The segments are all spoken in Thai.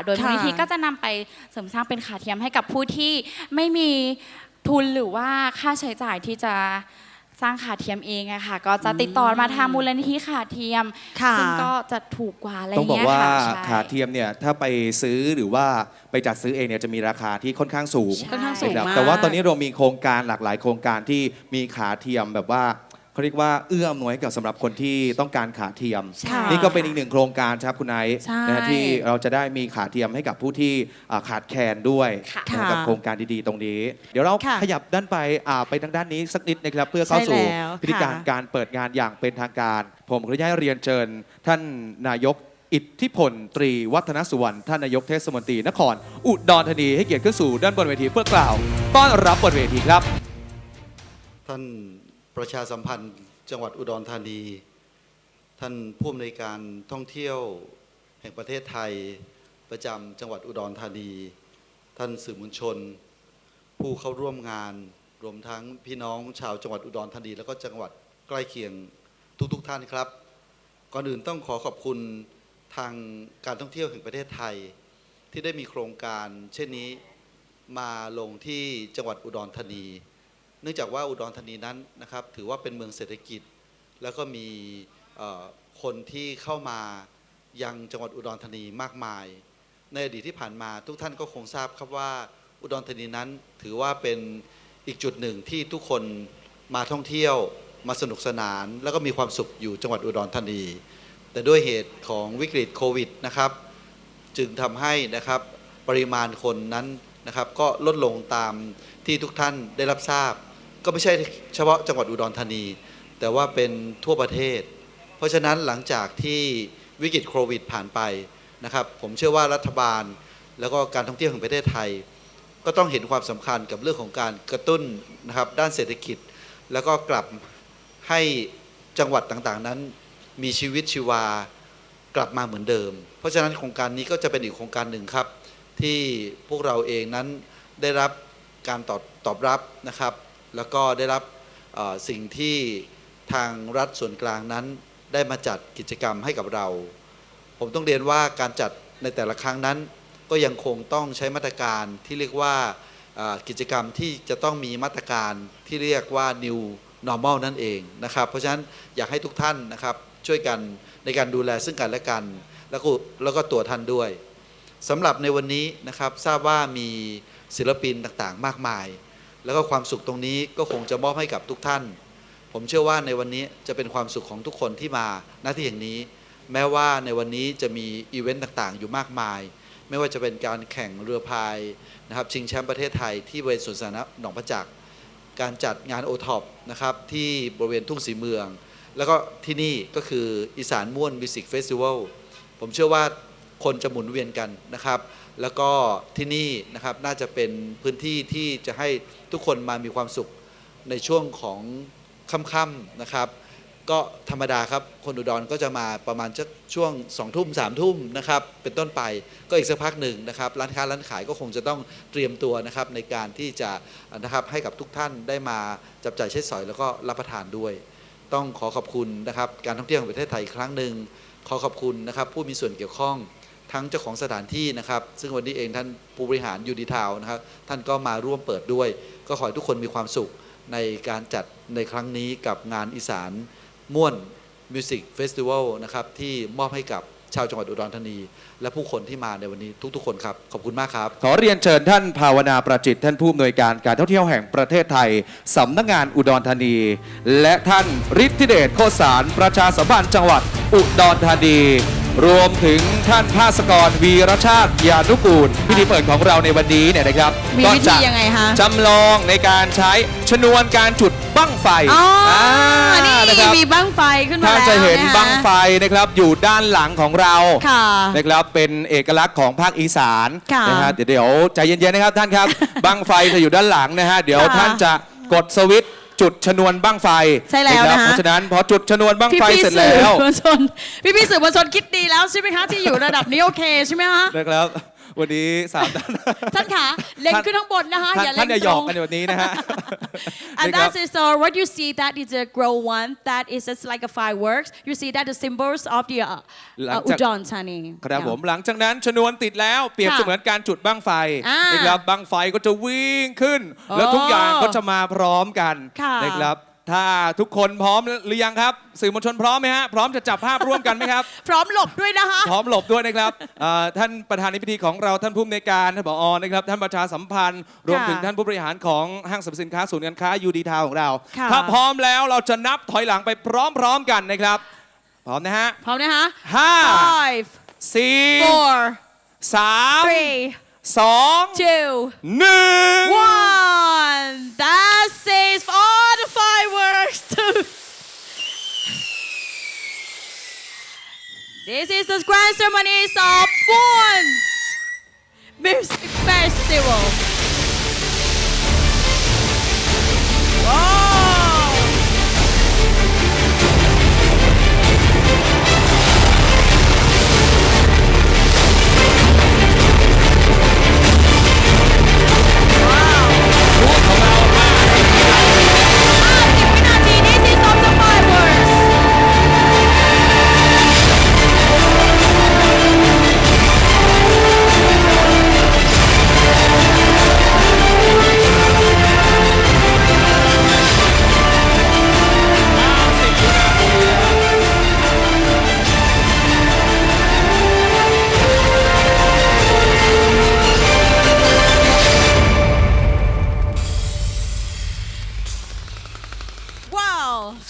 ค่ะโดยมูค่ะลนิธิก็จะนำไปเสริมสร้างเป็นขาเทียมให้กับผู้ที่ไม่มีทุนหรือว่าค่าใช้จ่ายที่จะสร้างขาเทียมเองอะค่ะ ก็จะติดต่อมาทางมูลนิธิขาเทียมค่ะซึ่งก็จะถูกกว่าอะไรต้องบอกเงี้ยว่าค่ะใช่ ขาเทียมเนี่ยถ้าไปซื้อหรือว่าไปจัดซื้อเองเนี่ยจะมีราคาที่ค่อนข้างสูงใช่ค่อนข้างสูง นะครับมาก แต่ว่าตอนนี้เรามีโครงการหลากหลายโครงการที่มีขาเทียมแบบว่า เขาเรียกว่าเอื้ออำนวยให้กับสำหรับคนที่ต้องการขาเทียมค่ะนี่ก็เป็นอีกหนึ่งโครงการครับคุณไอซ์ใช่นะฮะที่เราจะได้มีขาเทียมให้กับผู้ที่อ่าขาดแคลนด้วยค่ะนะกับโครงการดีๆ ตรงนี้ เดี๋ยวเราค่ะขยับด้านไปอ่าไปทางด้านนี้สักนิดนะครับเพื่อเข้าสู่ใช่แล้วพิธีการค่ะ การเปิดงานอย่างเป็นทางการ ผมขออนุญาตเรียนเชิญ ท่านนายกอิทธิพลตรีวัฒนสุวรรณท่านนายกเทศมนตรีนคร อุดรธานีให้เกียรติขึ้นสู่ด้านบนเวทีเพื่อกล่าว ต้อนรับบนเวทีครับ ท่าน ประชาสัมพันธ์จังหวัดอุดรธานี ท่านผู้อำนวยการท่องเที่ยวแห่งประเทศไทยประจำจังหวัดอุดรธานี ท่านสื่อมวลชน ผู้เข้าร่วมงานรวมทั้งพี่น้องชาวจังหวัดอุดรธานี แล้วก็จังหวัดใกล้เคียงทุกๆทท่านครับ ก่อนอื่นต้องขอขอบคุณทางการท่องเที่ยวแห่งประเทศไทย ที่ได้มีโครงการเช่นนี้มาลงที่จังหวัดอุดรธานี เนื่องจากว่าอุดรธานีนั้นนะครับถือว่าเป็นเมืองเศรษฐกิจ แล้วก็มีคนที่เข้ามายังจังหวัดอุดรธานีมากมาย ในอดีตที่ผ่านมาทุกท่านก็คงทราบครับว่าอุดรธานีนั้นถือว่าเป็นอีกจุดหนึ่งที่ทุกคนมาท่องเที่ยวมาสนุกสนาน แล้วก็มีความสุขอยู่จังหวัดอุดรธานี แต่ด้วยเหตุของวิกฤตโควิดนะครับจึงทำให้นะครับปริมาณคนนั้นนะครับก็ลดลงตามที่ทุกท่านได้รับทราบ ก็ไม่ใช่เฉพาะจังหวัดอุดรธานี แต่ว่าเป็นทั่วประเทศ เพราะฉะนั้นหลังจากที่วิกฤตโควิดผ่านไปนะครับ ผมเชื่อว่ารัฐบาล แล้วก็การท่องเที่ยวแห่งประเทศไทย ก็ต้องเห็นความสำคัญกับเรื่องของการกระตุ้นนะครับด้านเศรษฐกิจ แล้วก็กลับให้จังหวัดต่างๆนั้น มีชีวิตชีวากลับมาเหมือนเดิม เพราะฉะนั้นโครงการนี้ก็จะเป็นอีกโครงการหนึ่งครับ ที่พวกเราเองนั้นได้รับการตอบตอบรับนะครับ แล้วก็ได้รับสิ่งที่ทางรัฐส่วนกลางนั้น ได้มาจัดกิจกรรมให้กับเรา ผมต้องเรียนว่าการจัดในแต่ละครั้งนั้น ก็ยังคงต้องใช้มาตรการที่เรียกว่ากิจกรรมที่จะต้องมีมาตรการที่เรียกว่า new normal นั่นเองนะครับ เพราะฉะนั้นอยากให้ทุกท่านนะครับช่วยกันในการดูแลซึ่งกันและกัน แล้วก็แล้วก็ตัวท่านด้วยสำหรับในวันนี้นะครับทราบว่ามีศิลปินต่างๆ มากมาย แล้วก็ความสุขตรงนี้ก็คงจะมอบให้กับทุกท่าน ผมเชื่อว่าในวันนี้จะเป็นความสุขของทุกคนที่มาหน้าที่แห่งนี้ แม้ว่าในวันนี้จะมีอีเวนต์ต่างๆ อยู่มากมาย ไม่ว่าจะเป็นการแข่งเรือพายนะครับชิงแชมป์ประเทศไทยที่บริเวณสวนสาธารณะหนองประจักษ์การจัดงานโอท็อปนะครับที่บริเวณทุ่งสีเมือง แล้วก็ที่นี่ก็คืออีสานม่วนมิวสิกเฟสติวัลผมเชื่อว่า คนจะหมุนเวียนกันนะครับ แล้วก็ที่นี่นะครับน่าจะเป็นพื้นที่ที่จะให้ทุกคนมามีความสุขในช่วงของค่ำๆนะครับ ก็ธรรมดาครับคนอุดรก็จะมาประมาณช่วง2องทุ่มสามทุ่มนะครับเป็นต้นไปก็อีกสักพักหนึ่งนะครับร้านค้าร้านขายก็คงจะต้องเตรียมตัวนะครับในการที่จะนะครับให้กับทุกท่านได้มาจับจ่ายใช้สอยแล้วก็รับประทานด้วย ต้องขอขอบคุณนะครับการท่องเที่ยวแห่งประเทศไทยอีกครั้งหนึ่งขอขอบคุณนะครับผู้มีส่วนเกี่ยวข้อง ทั้งเจ้าของสถานที่นะครับ ซึ่งวันนี้เองท่านผู้บริหารยูดีทาวนะครับ ท่านก็มาร่วมเปิดด้วย ก็ขอให้ทุกคนมีความสุขในการจัดในครั้งนี้กับงานอีสานม่วนมิวสิกเฟสติวัลนะครับ ที่มอบให้กับชาวจังหวัดอุดรธานี และผู้คนที่มาในวันนี้ทุกๆ คนครับ ขอบคุณมากครับ ขอเรียนเชิญท่านภาวนาประจิต ท่านผู้อำนวยการการท่องเที่ยวแห่งประเทศไทยสำนักงานอุดรธานี และท่านฤทธิเดชโคสารประชาสัมพันธ์จังหวัดอุดรธานี รวมถึงท่านภาสกรวีรชาติยานุกูลพิธีเปิดของเราในวันนี้เนี่ยนะครับมีก็วิธีจะยังไงคะจำลองในการใช้ชนวนการจุดบั้งไฟอ๋ออานี่นะครับมีบั้งไฟขึ้นมาท่านแล้วจะเห็นคบั้งไฟนะครับอยู่ด้านหลังของเราค่ะนะครับเป็นเอกลักษณ์ของภาคอีสานค่ะนะฮะเดี๋ยวเดี๋ยวใจเย็นๆนะครับท่านครับ บั้งไฟจะอยู่ด้านหลังนะฮะเดี๋ยวค่ะ ท่านจะกดสวิตช์ จุดชนวนบั้งไฟใช่แล้วครับนะคะเพราะฉะนั้นพอจุดชนวนบั้งพี่ไฟพี่เสร็จสื่อแล้วมวลชนพี่พี่สื่อมวลชนคิดดีแล้วใช่ไหมคะที่อยู่ระดับนี้โอเคใช่ไหมคะนะครับ วันนี้สามท่านท่านขาเล็งขึ้นข้างบนนะคะท่านอย่าเล็ท่างนอย่าหตยรอกง กันแบบนี้นะฮะ And นะครับ that is uh, what you see that is a grow one that is just like a fireworks you see that the symbols of the uh, หลัง uh, จาก Udon Thani ครับ Yeah. ผมหลังจากนั้นชนวนติดแล้วเปรียบค่ะเสมือนการจุดบั้งไฟอ่านะครับบั้งไฟก็จะวิ่งขึ้นอ๋อแล้วทุกอย่างก็จะมาพร้อมกันค่ะ นะครับ ถ้าทุกคนพร้อมหรือยังครับ สื่อมวลชนพร้อมไหมฮะพร้อมจะจับภาพร่วมกันไหมครับ พร้อมหลบด้วยนะคะ พร้อมหลบด้วยนะครับเอ่อท่านประธานในพิธีของเราท่านผู้อำนวยการท่านผอนะครับ ท่านประชาสัมพันธ์ รวมถึงท่านผู้บริหารของห้างสรรพสินค้าศูนย์การค้ายูดีทาวของเรา ค่ะ ถ้าพร้อมแล้วเราจะนับถอยหลังไปพร้อมๆกันนะครับ พร้อมนะฮะพร้อมนะคะ ห้า five สี่ four สาม three สอง two หนึ่ง one that says for all the fireworks to This is the grand ceremonies of Moon Music Festival. Wow!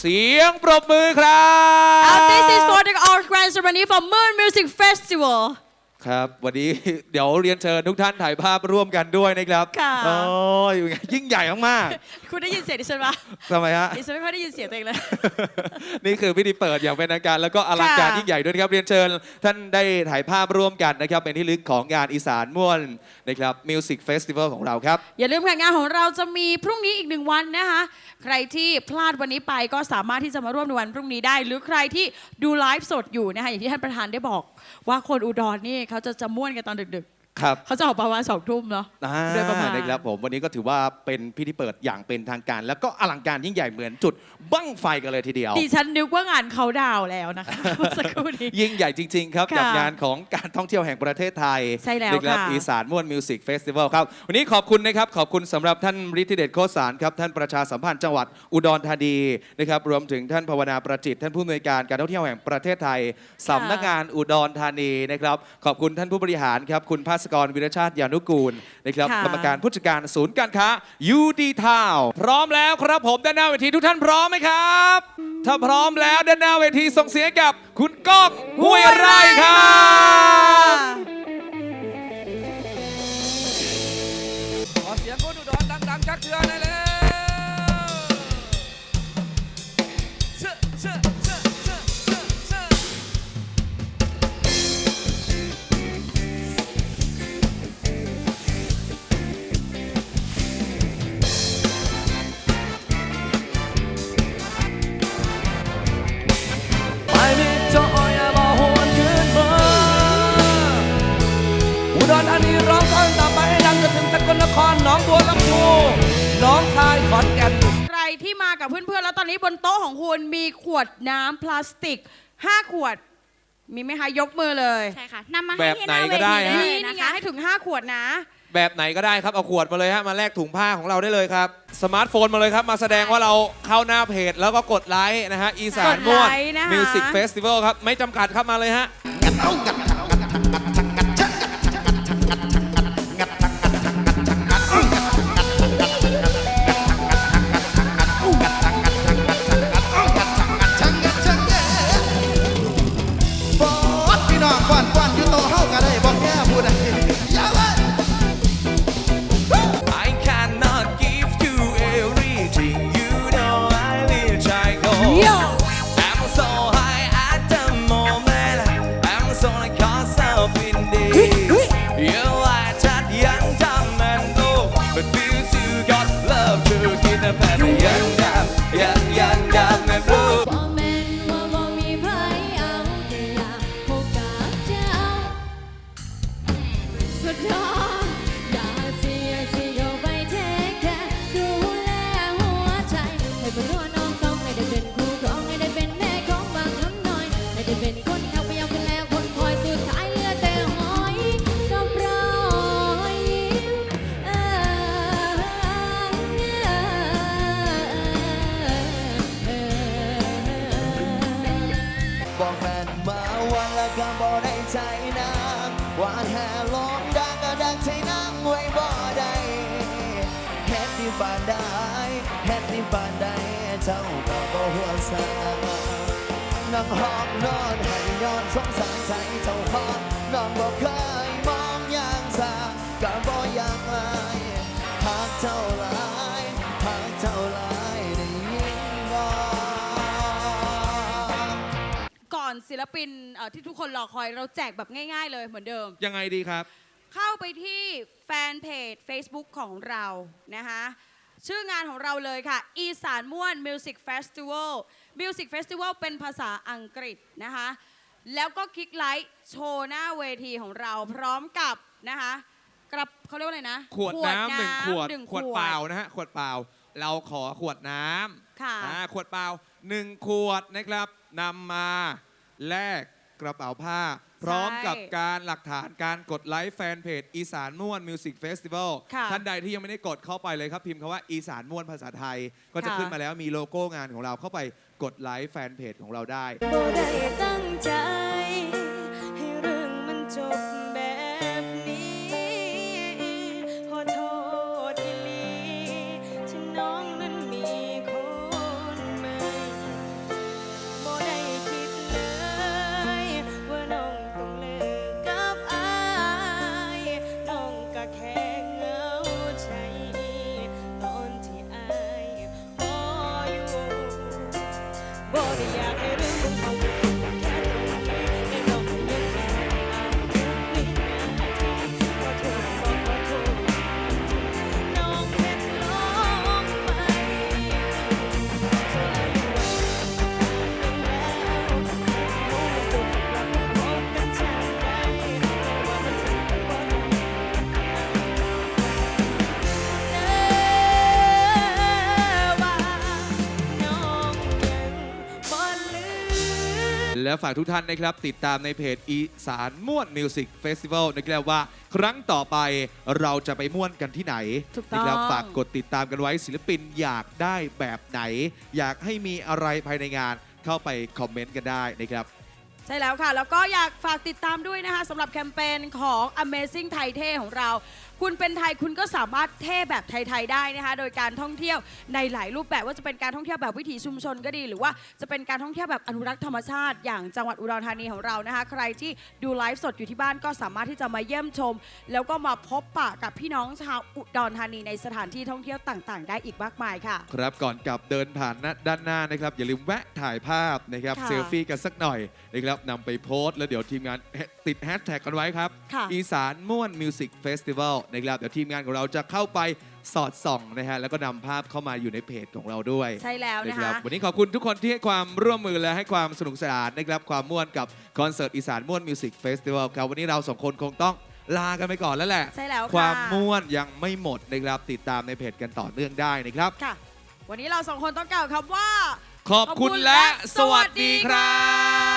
เสียงปรบมือครับ And this is for the our grand ceremony for Moon Music Festival. ครับ วันนี้ เดี๋ยวเรียนเชิญทุกท่านถ่ายภาพร่วมกันด้วยนะครับค่ะ โอ้ยยิ่งใหญ่มากคุณได้ยินเสียงดิฉันปะๆทำไมฮะ ดิฉันไม่ค่อยได้ยินเสียงตัวเองเลย นี่คือพิธีเปิดอย่างเป็นทางการแล้วก็อลังการค่ะ ยิ่งใหญ่ด้วยนะครับ เรียนเชิญ ท่านได้ถ่ายภาพร่วมกันนะครับ เป็นที่ลึกของงานอีสานม่วนนะครับมิวสิกเฟสติวัลของเราครับ อย่าลืมค่ะงานของเราจะมีพรุ่งนี้อีกหนึ่งวันนะคะ ใครที่พลาดวันนี้ไปก็สามารถที่จะมาร่วมในวันพรุ่งนี้ได้ หรือใครที่ดูไลฟ์สดอยู่นะคะอย่างที่ท่านประธานได้บอกว่าคนอุดรนี่เขาจะจะม่วนกันตอนดึก ครับๆเขาจะออกประมาณสองทุ่มเนาะอ่าโดยประมาณ นะครับผมวันนี้ก็ถือว่าเป็นพิธีเปิดอย่างเป็นทางการ แล้วก็อลังการยิ่งใหญ่เหมือนจุดบั้งไฟกันเลยทีเดียว ดิฉันนึกว่างานเขาดาวน์แล้วนะคะ เมื่อสักครู่นี้ ยิ่งใหญ่จริง ๆ ครับ ค่ะกับงานของการท่องเที่ยวแห่งประเทศไทยใช่แล้วนะครับค่ะอีสานม่วนมิวสิกเฟสติวัลครับ วันนี้ขอบคุณนะครับ ขอบคุณสำหรับท่านฤทธิเดชโคสารครับ ท่านประชาสัมพันธ์จังหวัดอุดรธานีนะครับ รวมถึงท่านภาวนาประจิต ท่านผู้อำนวยการการท่องเที่ยวแห่งประเทศไทยสำนักงานอุดรธานีนะครับ ขอบคุณท่านผู้บริหารครับ คุณภาสกรวิรชาติยานุกูลนะครับค่ะกรรมการผู้จัดการศูนย์การค้ายูดีทาวพร้อมแล้วครับผมด้านหน้าเวทีทุกท่านพร้อมไหมครับ ถ้าพร้อมแล้วด้านหน้าเวทีส่งเสียงให้กับคุณก้องห้วยไร่ครับ กับเพื่อนๆ แล้วตอนนี้บนโต๊ะของคุณมีขวดน้ำพลาสติก 5 ขวด มีไหมคะยกมือเลยใช่ค่ะนำมาแบให้บที่ไหหนน้าเวก็ได้ทีได้ฮะ เลยนี่นะไงคะให้ถึง 5 ขวดนะ แบบไหนก็ได้ครับ เอาขวดมาเลยฮะ มาแลกถุงผ้าของเราได้เลยครับ สมาร์ทโฟนมาเลยครับ มาแสดงว่าเราเข้าหน้าเพจ แล้วก็กดไลค์นะฮะ อีสานม่วนกดไลค์นะคะ มิวสิกเฟสติวัลครับ ไม่จำกัดครับมาเลยฮะฟ วานแห่ลมดังก็ดังใจนางไว้บ่ได้เฮ็ดที่บานได้เฮ็ดที่บานได้เจ้าก็บ่หัวซานั่งห้องนอนให้ย้อนสงสารใจเจ้าพอน้องบ่เคย ลปินเอ่อที่ทุกคนรอคอยเราแจกแบบง่าย ๆ เลยเหมือนเดิม ยังไงดีครับ เข้าไปที่แฟนเพจ Facebook ของเรานะคะชื่องานของเราเลยค่ะ อีสานม่วน Music Festival Music Festival เป็นภาษาอังกฤษนะคะ แล้วก็คลิกไลค์โชว์หน้าเวทีของเราพร้อมกับนะคะกระเขาเรียกว่าอะไรนะขวดน้ำหนึ่งขวดหนึ่งขวดเปล่านะฮะขวดเปล่า เราขอขวดน้ำค่ะ อ่าขวดเปล่าหนึ่งขวดนะครับนำมา แลกกระเป๋าผ้า พร้อมกับการหลักฐานการกดไลค์แฟนเพจอีสานม่วนมิวสิกเฟสติวัลค่ะ ท่านใดที่ยังไม่ได้กดเข้าไปเลยครับ พิมพ์คำว่าอีสานม่วนภาษาไทย ก็จะค่ะขึ้นมาแล้วมีโลโก้งานของเราเข้าไปกดไลค์แฟนเพจของเราได้ บ่ได้ตั้งใจ ฝากทุกท่านนะครับ ติดตามในเพจอีสานม่วนมิวสิกเฟสติวัลนะครับว่า ครั้งต่อไปเราจะไปม่วนกันที่ไหนถูกต้อง นะครับฝากกดติดตามกันไว้ศิลปินอยากได้แบบไหน อยากให้มีอะไรภายในงานเข้าไปคอมเมนต์กันได้นะครับ ใช่แล้วค่ะ แล้วก็อยากฝากติดตามด้วยนะคะสำหรับแคมเปญของ Amazing ไทยเท่ของเรา คุณเป็นไทยคุณก็สามารถเท่แบบไทยๆได้นะคะโดยการท่องเที่ยวในหลายรูปแบบว่าจะเป็นการท่องเที่ยวแบบวิถีชุมชนก็ดี หรือว่าจะเป็นการท่องเที่ยวแบบอนุรักษ์ธรรมชาติ อย่างจังหวัดอุดรธานีของเรานะคะ ใครที่ดูไลฟ์สดอยู่ที่บ้านก็สามารถที่จะมาเยี่ยมชม แล้วก็มาพบปะกับพี่น้องชาวอุดรธานีในสถานที่ท่องเที่ยวต่างๆ ได้อีกมากมายค่ะ ครับก่อนกลับเดินผ่านหน้าด้านหน้านะครับ อย่าลืมแวะถ่ายภาพนะครับค่ะเซลฟี่กันสักหน่อยนะครับนำไปโพสต์แล้วเดี๋ยวทีมงานติดแฮชแท็กกันไว้ครับ ค่ะ อีสานม่วนมิวสิกเฟสติวัลนะครับเดี๋ยวทีมงานของเราจะเข้าไปสอดส่องนะฮะแล้วก็นำภาพเข้ามาอยู่ในเพจของเราด้วยใช่แล้วนะคะรับวันนี้ขอบคุณทุกคนที่ให้ความร่วมมือและให้ความสนุกสนานนะครับความม่วนกับคอนเสิร์ตอีสานม่วนมิวสิกเฟสติวัลครับวันนี้เราสองคนคงต้องลากันไปก่อนแล้วแหละ ใช่แล้วค่ะ ความม่วนยังไม่หมดนะครับติดตามในเพจกันต่อเนื่องได้นะครับ ค่ะ วันนี้เราสองคนต้องกล่าวคำว่า ขอบคุณและสวัสดีครับ